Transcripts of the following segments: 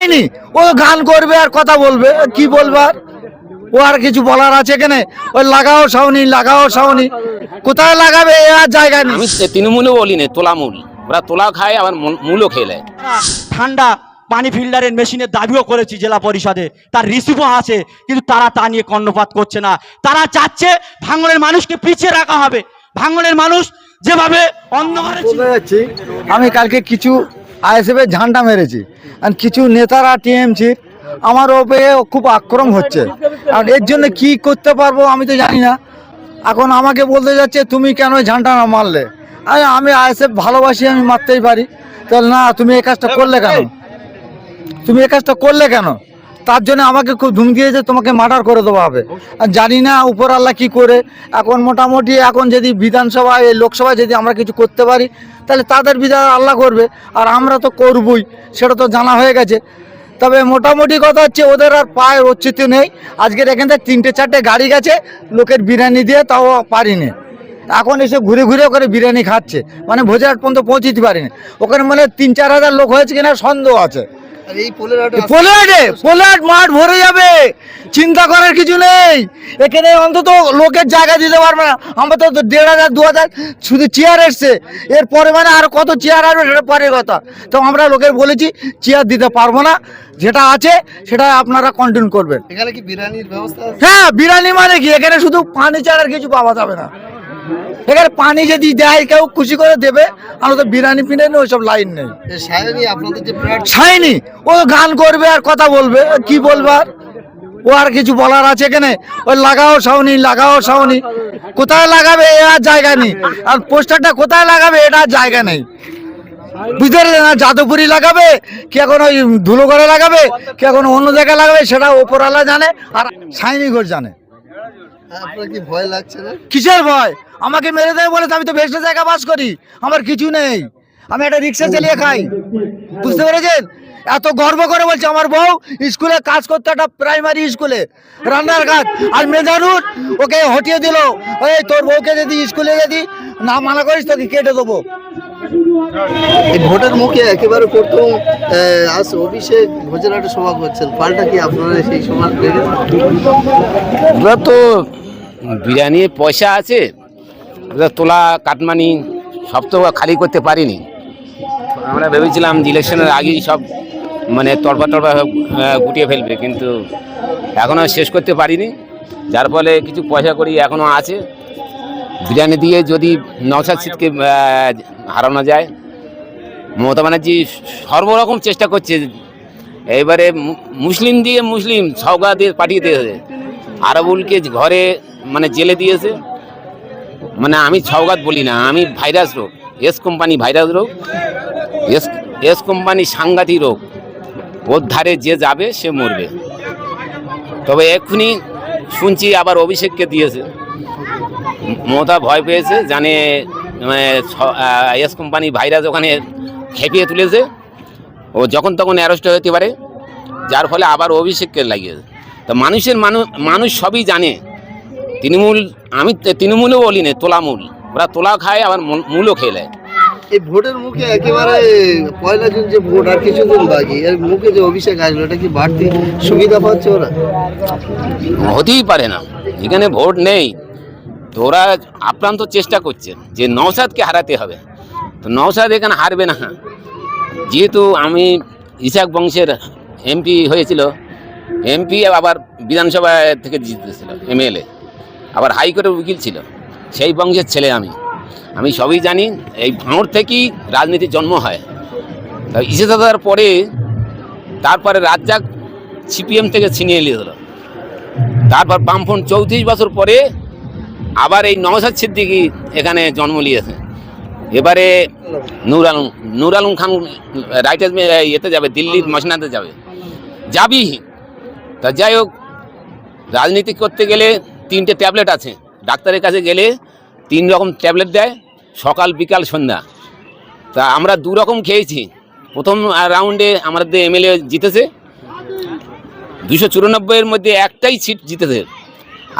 হয়নি। ও গান করবে আর কথা বলবে কি বলবে আর? ও আর কিছু বলার আছে কেন ওই লাগাও সাউনি লাগাও সাউনি কোথায় লাগাবে? এ আর জায়গা নেই। আমি তৃণমূলও বলি না তোলা মূল ওরা তোলা খায় আবার মূল- মূলও খেলে। ঠান্ডা পানি ফিল্টারের মেশিনের দাবিও করেছি জেলা পরিষদে। তার রিসিভও আছে কিন্তু তারা তা নিয়ে কর্ণপাত করছে না। তারা চাচ্ছে ভাঙনের মানুষকে পিছিয়ে রাখা হবে। ভাঙনের মানুষ যেভাবে অন্ধকারে আমি কালকে কিছু আইএসএফ এর ঝান্ডা মেরেছি। আর কিছু নেতারা টিএমসি আমার ওপরে খুব আক্রম হচ্ছে। আর এর জন্য কি করতে পারব আমি তো জানি না। এখন আমাকে বলতে যাচ্ছে তুমি কেন ঝান্ডা না মারলে? আরে আমি আইএসএফ ভালোবাসি আমি মারতেই পারি। তাহলে না তুমি এই কাজটা করলে কেন? তুমি এই কাজটা করলে কেন? তার জন্য আমাকে খুব ধুমকি দিয়েছে, তোমাকে মার্ডার করে দেওয়া হবে। জানি না উপর আল্লাহ কি করে। এখন মোটামুটি এখন যদি বিধানসভায় লোকসভায় যদি আমরা কিছু করতে পারি, তাহলে তাদের বিধান আল্লাহ করবে। আর আমরা তো করবই, সেটা তো জানা হয়ে গেছে। তবে মোটামুটি কথা হচ্ছে, ওদের আর পায়ের অচ্যুতি নেই। আজকের এখান থেকে তিনটে, চারটে গাড়ি গেছে, লোকের বিরিয়ানি দিয়ে তাও পারিনি। এখন এসে ঘুরে ঘুরে করে বিরিয়ানি খাচ্ছে। মানে ভোজরাট পর্যন্ত পৌঁছতে পারিনি। ওখানে মানে তিন, চার হাজার লোক হয়েছে কিনা সন্দেহ আছে। পোলাটে পোলাট মাঠ ভরে যাবে। চিন্তা করার কিছু নেই। এখানে অন্তত লোকের জায়গা দিতে পারবে না। আমরা তো দেড় হাজার দু হাজার শুধু চেয়ার এসছে। এরপরে মানে আর কত চেয়ার আসবে সেটা পরের কথা। তো আমরা লোকের বলেছি চেয়ার দিতে পারব না। যেটা আছে সেটা আপনারা কন্টিনিউ করবেন। এখানে কি বিরিয়ানির ব্যবস্থা হ্যাঁ বিরিয়ানি মানে কি? এখানে শুধু পানি ছাড়া আর কিছু পাওয়া যাবে না। এখানে পানি যদি দেয় কেউ খুশি করে দেবে আমরা তো বিরিয়ানি ফিরিয়ানি ওইসব লাইন নেই। ছাইনি ও গান করবে আর কথা বলবে কি বলবে আর? ও আর কিছু বলার আছে কেন ওই লাগাও সাউনি লাগাও সাউনি কোথায় লাগাবে এ আর জায়গা নেই। আর পোস্টারটা কোথায় লাগাবে এটা আর জায়গা নেই। বুঝতে পারলেন না যাদবপুরি লাগাবে কি এখন ওই ধুলোগড়ে লাগাবে কি এখন অন্য জায়গায় লাগাবে সেটা ওপরওয়ালা জানে আর সাইনি ঘোষ জানে। আপনার কি ভয় লাগছে না? কিসের ভয়? আমাকে মেরে দেবে বলে তো আমি তো বেস্ট জায়গা বাস করি। আমার কিছু নেই। আমি একটা রিক্সা চালিয়ে খাই। বুঝতে পেরেছেন? এত গর্ব করে বলছে আমার বউ স্কুলে কাজ করতে একটা প্রাইমারি স্কুলে রান্নার কাজ আর মেজানুর ওকে হটিয়ে দিল। ওই তোর বউকে যদি স্কুলে যদি না মানা করিস তোকে কেটে দেবো। এই ভোটের মুখে একেবারে প্রথম আজ অভিষেক ভোজরাটে সভা করছেন। পাল্টা কি আপনারা সেই সভা দেখেছেন তো বিরিয়ানির পয়সা আছে। তোলা কাটমানি সব তো খালি করতে পারিনি। আমরা ভেবেছিলাম ইলেকশনের আগেই সব মানে সব, আহ, গুটিয়ে ফেলবে কিন্তু এখনও শেষ করতে পারিনি। যার ফলে কিছু পয়সা করি এখনও আছে। বিরিয়ানি দিয়ে যদি নওশাদ সিটকে হারানো যায় মমতা ব্যানার্জি সর্বরকম চেষ্টা করছে। এবারে মুসলিম দিয়ে মুসলিম সওগা দিয়ে পাঠিয়ে দিয়েছে। আরবুলকে ঘরে মানে জেলে দিয়েছে। মানে আমি সওগাত বলি না, আমি ভাইরাস রোগ, এস কোম্পানি ভাইরাস রোগ, এস এস কোম্পানি সাংঘাতিক রোগ। ওর ধারে যে যাবে, সে মরবে। তবে এক্ষুনি শুনছি আবার অভিষেককে দিয়েছে। মমতা ভয় পেয়েছে, জানে মানে এস কোম্পানি ভাইরাস ওখানে খেপিয়ে তুলেছে। ও যখন তখন অ্যারেস্ট হতে পারে, যার ফলে আবার অভিষেককে লাগিয়েছে। তো মানুষের মানুষ মানুষ সবই জানে তৃণমূল আমি তৃণমূলও বলি না তোলামূল ওরা তোলা খায় আবার মূল- মূলও খেলে এই ভোটের মুখে একেবারে পয়লা জুন যে ভোট আর কিছুদিন বাকি এর মুখে যে অভিষেক আসলো এটা কি বাড়তি সুবিধা পাচ্ছে ওরা? হতেই পারে না। এখানে ভোট নেই। তো ওরা আপ্রান্ত চেষ্টা করছে যে নওসাদকে হারাতে হবে। তো নওসাদ এখানে হারবে না। যেহেতু আমি ইসাক বংশের এমপি হয়েছিল এমপি আবার বিধানসভা থেকে জিতেছিল এমএলএ। আবার হাইকোর্টের উকিল ছিল। সেই বংশের ছেলে আমি। আমি সবই জানি, এই ভাঁড় থেকেই রাজনীতির জন্ম হয়। ইসেদাদার পরে তারপরে রাজ্জাক সিপিএম থেকে ছিনিয়ে নিয়ে হলো তারপর বামফ্রন্ট চৌত্রিশ বছর পরে আবার এই নওসাদ সিদ্দিকি এখানে জন্ম নিয়েছে। এবারে নূর আলম নূর আলম খান রাইটার্স ইয়েতে যাবে, দিল্লির মসনাদে যাবে। যাবি। তা যাই হোক, রাজনীতি করতে গেলে তিনটে ট্যাবলেট আছে। ডাক্তারের কাছে গেলে তিন রকম ট্যাবলেট দেয়, সকাল, বিকাল, সন্ধ্যা। তা আমরা দু রকম খেয়েছি। প্রথম রাউন্ডে আমাদের এমএলএ জিতেছে। দুশো চুরানব্বইয়ের মধ্যে একটাই সিট জিতেছে।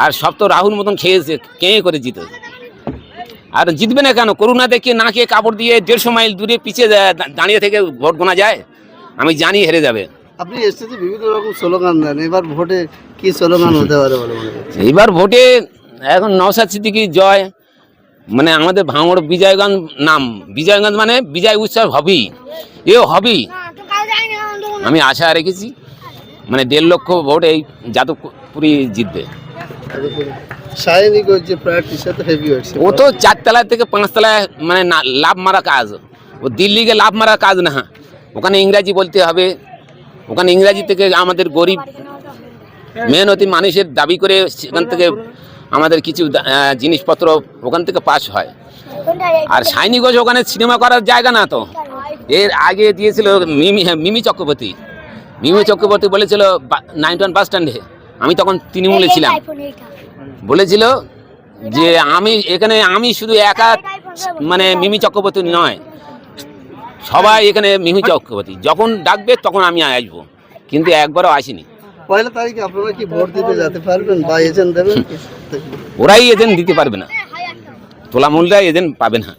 আর সব তো রাহুল মতন খেয়েছে, কেঁয়ে করে জিতেছে। আর জিতবে না কেন? করুণা দেখে না খেয়ে কাপড় দিয়ে দেড়শো মাইল দূরে পিছিয়ে দাঁড়িয়ে থেকে ভোট গোনা যায়। আমি জানি হেরে যাবে। আপনি এসেছে বিভিন্ন রকম স্লোগান দেন এবার ভোটে কি স্লোগান হতে পারে বলে মনে করছেন? এইবার ভোটে এখন নওসাদ সিদ্দিকি জয় মানে আমাদের ভাঙড় বিজয়গঞ্জ নাম বিজয়গঞ্জ মানে বিজয় উৎসব হবেই এ হবেই। আমি আশা রেখেছি মানে দেড় লক্ষ ভোট এই যাদবপুরি জিতবে। ও তো চারতলা থেকে পাঁচতলায় মানে লাভ মারা কাজ। ও দিল্লিকে লাভ মারা কাজ না। ওখানে ইংরাজি বলতে হবে ওখানে ইংরাজি থেকে আমাদের গরিব মেহনতি মানুষের দাবি করে সেখান থেকে আমাদের কিছু জিনিসপত্র ওখান থেকে পাস হয়। আর সাইনিগঞ্জ ওখানে সিনেমা করার জায়গা না তো। এর আগে দিয়েছিল মিমি মিমি চক্রবর্তী। মিমি চক্রবর্তী বলেছিল নাইন ওয়ান বাস স্ট্যান্ডে আমি তখন তৃণমূলে ছিলাম। বলেছিল যে আমি, এখানে আমি শুধু একা মানে মিমি চক্রবর্তী নয়। সবাই এখানে মিমি চক্রবর্তী। যখন ডাকবে তখন আমি আসব। কিন্তু একবারও আসিনি। পয়লা তারিখে আপনারা কি ভোট দিতে যেতে পারবেন বা এজেন্ট দেবেন? ওরাই এজেন্ট দিতে পারবে না। তোলামূলরা এজেন্ট পাবে না।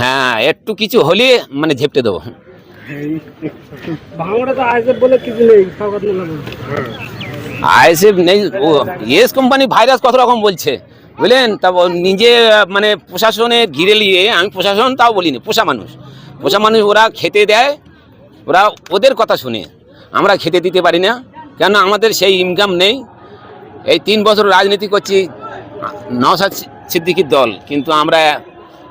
হ্যাঁ একটু কিছু হলে মানে ঝেপটে দেবো। আইএসএফ নেই ও ইয়েস কোম্পানি ভাইরাস কত রকম বলছে। বুঝলেন? তা ও নিজে মানে প্রশাসনে ঘিরে নিয়ে আমি প্রশাসন তাও বলিনি পোষা মানুষ। পোষা মানুষ ওরা খেতে দেয়, ওরা ওদের কথা শুনে। আমরা খেতে দিতে পারি না কেন আমাদের সেই ইনকাম নেই। এই তিন বছর রাজনীতি করছি নওসাদ সিদ্দিকির দল, কিন্তু আমরা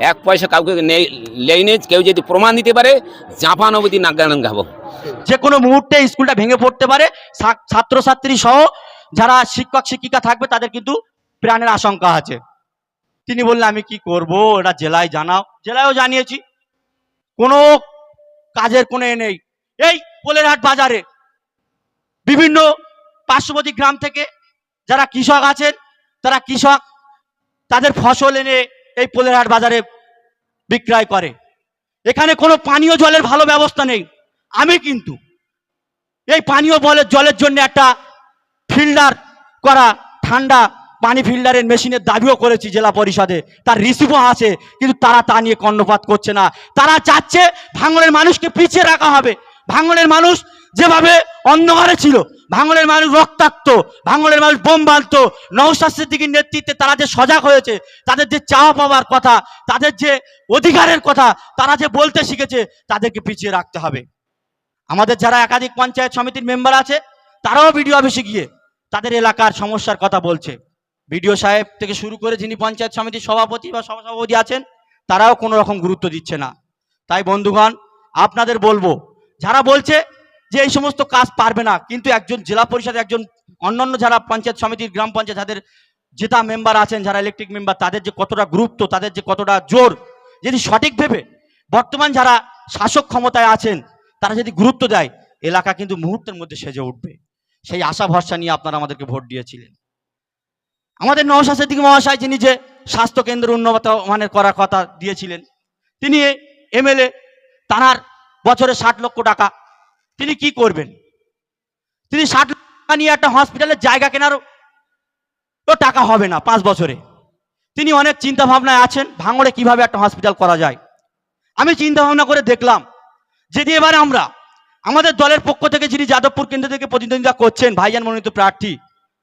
এক পয়সা কাউকে নেই, লেই নেই, কেউ যদি প্রমাণ দিতে পারে, জাপান অবধি নাগান গাবো যে কোনো মুহূর্তে স্কুলটা ভেঙে পড়তে পারে ছাত্রছাত্রী সহ যারা শিক্ষক, শিক্ষিকা থাকবে, তাদের কিন্তু প্রাণের আশঙ্কা আছে। তিনি বললেন, আমি কি করব? এটা জেলায় জানাও। জেলায়ও জানিয়েছি। কোনো কাজের কোনো এ নেই। এই পোলেরহাট বাজারে বিভিন্ন পার্শ্ববর্তী গ্রাম থেকে যারা কৃষক আছেন, তারা কৃষক, তাদের ফসল এনে এই পোলেরহাট বাজারে বিক্রয় করে। এখানে কোনো পানীয় জলের ভালো ব্যবস্থা নেই। আমি কিন্তু এই পানীয় জলের জন্য একটা ফিল্টার করা ঠান্ডা পানি ফিল্টারের মেশিনের দাবিও করেছি জেলা পরিষদে। তার রিসিভও আছে, কিন্তু তারা তা নিয়ে কর্ণপাত করছে না। তারা চাচ্ছে ভাঙনের মানুষকে পিছিয়ে রাখা হবে। ভাঙনের মানুষ যেভাবে অন্ধকারে ছিল, ভাঙনের মানুষ রক্তাক্ত, ভাঙনের মানুষ বোম বাঁধত নৌশাদ সিদ্দিকির নেতৃত্বে তারা যে সজাগ হয়েছে, তাদের যে চাওয়া পাওয়ার কথা, তাদের যে অধিকারের কথা, তারা যে বলতে শিখেছে, তাদেরকে পিছিয়ে রাখতে হবে। আমাদের যারা একাধিক পঞ্চায়েত সমিতির মেম্বার আছে, তারাও বিডিও অফিসে গিয়ে তাদের এলাকার সমস্যার কথা বলছে। বিডিও সাহেব থেকে শুরু করে যিনি পঞ্চায়েত সমিতির সভাপতি বা সহসভাপতি আছেন, তারাও কোনো রকম গুরুত্ব দিচ্ছে না। তাই বন্ধুগণ, আপনাদের বলব, যারা বলছে যে এই সমস্ত কাজ পারবে না, কিন্তু একজন জেলা পরিষদের একজন অন্যান্য যারা পঞ্চায়েত সমিতির গ্রাম পঞ্চায়েত, যাদের জেতা মেম্বার আছেন, যারা ইলেকট্রিক মেম্বার তাদের যে কতটা গুরুত্ব, তাদের যে কতটা জোর, যদি সঠিক ভেবে বর্তমান যারা শাসক ক্ষমতায় আছেন, তারা যদি গুরুত্ব দেয়, এলাকা কিন্তু মুহূর্তের মধ্যে সেজে উঠবে। সেই আশা ভরসা নিয়ে আপনারা আমাদেরকে ভোট দিয়েছিলেন। আমাদের নওশাদ সিদ্দিকী মহাশয় যিনি যে স্বাস্থ্য কেন্দ্র উন্নত মানের করার কথা দিয়েছিলেন, তিনি এমএলএ তার বছরে ষাট লক্ষ টাকা, তিনি কি করবেন? তিনি ষাট লক্ষ টাকা নিয়ে একটা হসপিটালের জায়গা কেনার তো টাকা হবে না পাঁচ বছরে। তিনি অনেক চিন্তা ভাবনায় আছেন, ভাঙড়ে কীভাবে একটা হসপিটাল করা যায়। আমি চিন্তা ভাবনা করে দেখলাম যদি এবারে আমরা আমাদের দলের পক্ষ থেকে যিনি যাদবপুর কেন্দ্র থেকে প্রতিদ্বন্দ্বিতা করছেন, ভাইজান মনোনীত প্রার্থী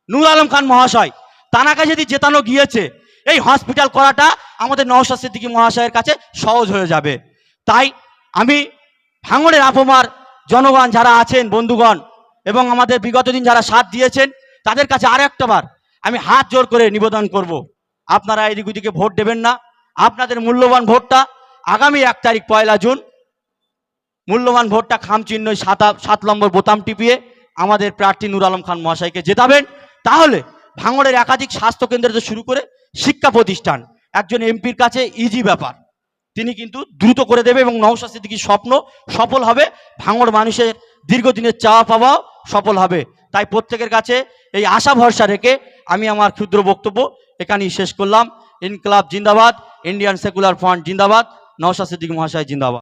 নূর আলম খান মহাশয় তানাকে যদি জেতানো গিয়েছে, এই হসপিটাল করাটা আমাদের নওশাদ সিদ্দিকী মহাশয়ের কাছে সহজ হয়ে যাবে। তাই আমি ভাঙড়ের আপমার জনগণ যারা আছেন, বন্ধুগণ, এবং আমাদের বিগত দিন যারা সাথ দিয়েছেন, তাদের কাছে আর একটা বার আমি হাত জোর করে নিবেদন করব। আপনারা এদিক ওদিকে ভোট দেবেন না। আপনাদের মূল্যবান ভোটটা আগামী এক তারিখ পয়লা জুন। মূল্যবান ভোটটা খাম চিহ্ন সাত সাত নম্বর বোতাম টিপিয়ে আমাদের প্রার্থী নুর আলম খান মহাশয়কে জেতাবেন। তাহলে ভাঙড়ের একাধিক স্বাস্থ্য কেন্দ্র থেকে শুরু করে শিক্ষা প্রতিষ্ঠান, একজন এমপির কাছে ইজি ব্যাপার। তিনি কিন্তু দ্রুত করে দেবে এবং নৌশা সিদ্দিকির স্বপ্ন সফল হবে। ভাঙড় মানুষের দীর্ঘদিনের চাওয়া পাওয়াও সফল হবে। তাই প্রত্যেকের কাছে এই আশা ভরসা রেখে আমি আমার ক্ষুদ্র বক্তব্য এখানেই শেষ করলাম। ইনকলাব জিন্দাবাদ, ইন্ডিয়ান সেকুলার ফ্রন্ট জিন্দাবাদ নৌশা সিদ্দিক মহাশয় জিন্দাবাদ।